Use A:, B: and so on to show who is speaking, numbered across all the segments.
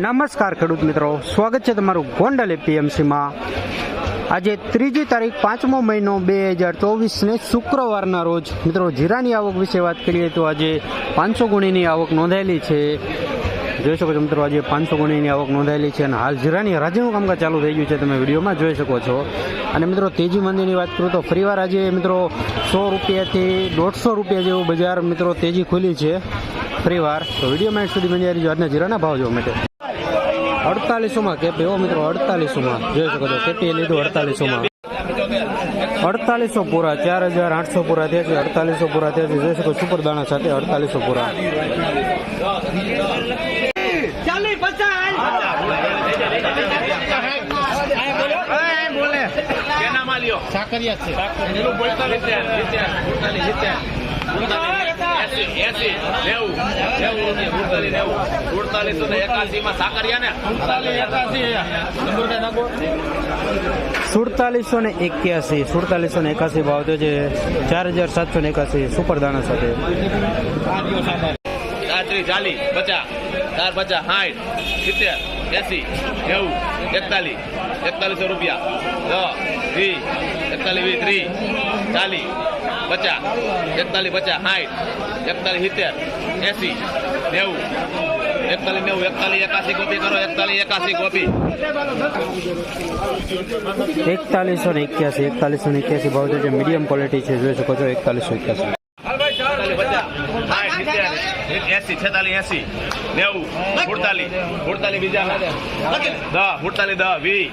A: નમસ્કાર ખેડૂત મિત્રો. સ્વાગત છે તમારું ગોંડલ એપીએમસીમાં. આજે ત્રીજી તારીખ પાંચમો મહિનો બે હજાર ચોવીસને શુક્રવારના રોજ. મિત્રો, જીરાની આવક વિશે વાત કરીએ તો આજે પાંચસો ગુણીની આવક નોંધાયેલી છે. જોઈ શકો છો મિત્રો, આજે પાંચસો ગુણીની આવક નોંધાયેલી છે અને હાલ જીરાની હરાજીનું કામકાજ ચાલુ થઈ ગયું છે. તમે વિડીયોમાં જોઈ શકો છો. અને મિત્રો, તેજી મંદીની વાત કરું તો ફરીવાર આજે મિત્રો સો રૂપિયાથી દોઢસો રૂપિયા જેવું બજાર મિત્રો તેજી ખુલી છે. ફરીવાર. તો વીડિયો એન્ડ સુધી બની રહેજો. આજના જીરાના ભાવ જોવા માટે. અડતાલીસોમાં કેપી એવો મિત્રો અડતાલીસોમાં. જોઈ શકો છો કેપી લીધું અડતાલીસોમાં. અડતાલીસો પૂરા ચાર હજાર આઠસો પૂરા થયા છે અડતાલીસો પૂરા થયા છે. જોઈ શકો સુપર દાણા સાથે અડતાલીસો પૂરા.
B: સાકરિયા છે. એસી નેવું નેવું નેવું. સુડતાલીસો ને એકાસી માં સાકરિયા ને. સુડતાલીસ એકાસી નંબર ને નાખો.
A: સુડતાલીસો ને એક્યાસી સુડતાલીસો ને એકાસી ભાવ છે ચાર હજાર સાતસો ને એકાસી સુપર દાણા સાથે.
B: ચાત્રી ચાલી પચાસ ચાર પચાસ સાઠ સિત્તેર એસી નેવું એકતાલીસ એકતાલીસો રૂપિયા. દસ વીસ એકતાલીસ વીસ ત્રીસ ચાલીસ પચાસ એકતાલીસ પચાસ સાઠ એકતાલીસ સિત્તેર, એસી, નેવું. એકતાલીસ નેવું, એકતાલીસ એકાસી કોપી કરો, એકતાલીસ એકાસી કોપી.
A: એકતાલીસો ને એક્યાસી, એકતાલીસો ને એક્યાસી ભાવ છે મીડિયમ ક્વોલિટી છે, જોઈ શકો છો, એકતાલીસો એક્યાસી.
B: એસી છેતાલીસ એસી. નેવું સુડતાલીસ સુડતાલીસ બીજા દસ સુડતાલીસ દસ વીસ.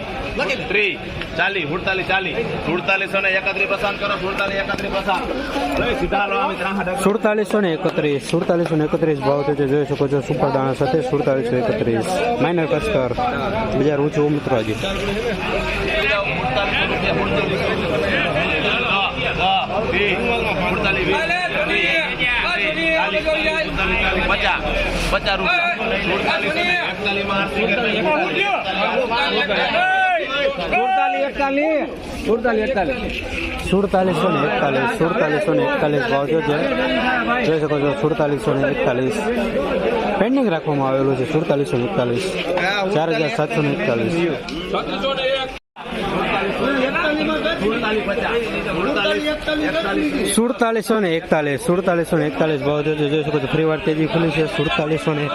B: ત્રીસ ચાલીસ સુડતાલીસ ચાલીસ. સુડતાલીસો ને એકત્રીસ પસંદ કરો સુડતાલીસ એકત્રીસ પસંદ. લઈ સીધા
A: સુડતાલીસો ને એકત્રીસ સુડતાલીસો ને એકત્રીસ ભાવ છે. જોઈ શકો છો સુપર દાણા સાથે સુડતાલીસો એકત્રીસ. માઇનર બીજા બજાર ઊંચું મિત્રો આજે
B: પચાસ પચાસ
A: સુડતાલીસો ને એકતાલીસ સુડતાલીસો ને એકતાલીસ ભાવ જો જોઈ શકો છો સુડતાલીસો ને એકતાલીસ પેન્ડિંગ રાખવામાં આવેલું છે સુડતાલીસો ને એકતાલીસ ચાર હજાર સાતસો ને એકતાલીસ સુડતાલીસો ને એકતાલીસ સુડતાલીસો ને એકતાલીસ ભાવ છે જોઈ શકો છો ફરી વાર તેજી ખુલી છે સુડતાલીસો ને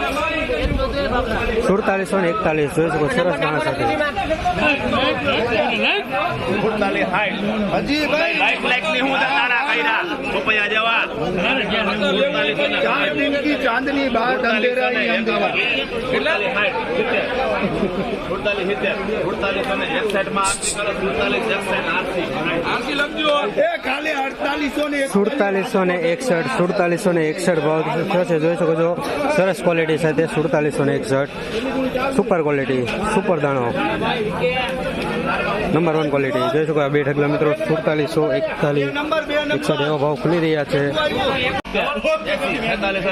A: સુડતાલીસો ને એકતાલીસ જોઈ શકો સરસ માણસ સાથે
B: હજી લાઈક લાઈકની હું તારા કર્યા રૂપિયા જેવા
C: ચાંદની ચાંદની બહાર ધંધેરાની અમદાવાદ.
B: સુડતાલીસ
C: ને
A: એકસઠ સુડતાલીસો ને એકસઠ ભાવ થયો છે. જોઈ શકો છો સરસ ક્વોલિટી સાથે સુડતાલીસો ને એકસઠ. સુપર ક્વોલિટી સુપર દાણો. નંબર વન ક્વોલિટી જોઈ શકો આ બે ઢગલા મિત્રો સુડતાલીસો એકતાલીસ. એકસઠ એવા ભાવ ખુલી રહ્યા છે.
B: છેતાલીસ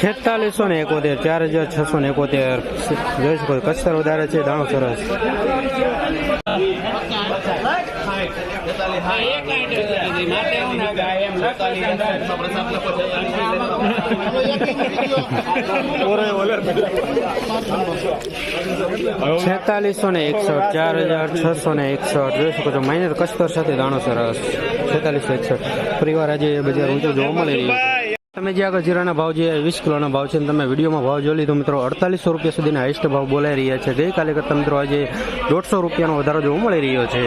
B: છેતાલીસો
A: ને એકોતેર ચાર હજાર છસો ને એકોતેર જોઈ શકો કચ્છર વધારે છે દાણો સરસ છેતાલીસો ને એકસઠ, ચાર હજાર છસો ને એકસઠ. જોઈ શકો છો માઇનર કસ્તર સાથે દાણો સરસ. છેતાલીસો એકસઠ. પરિવાર આજે બજાર ઊંચો જોવા મળી રહ્યું છે તમે જે આગળ જીરાના ભાવ જે વીસ કિલોના ભાવ છે તમે વિડીયોમાં ભાવ જોઈ લીધો મિત્રો, અડતાલીસો રૂપિયા સુધીના હાઈસ્ટ ભાવ બોલાઈ રહ્યા છે. ગઈકાલે કરતા મિત્રો આજે દોઢસો રૂપિયાનો વધારો જોવા મળી રહ્યો છે.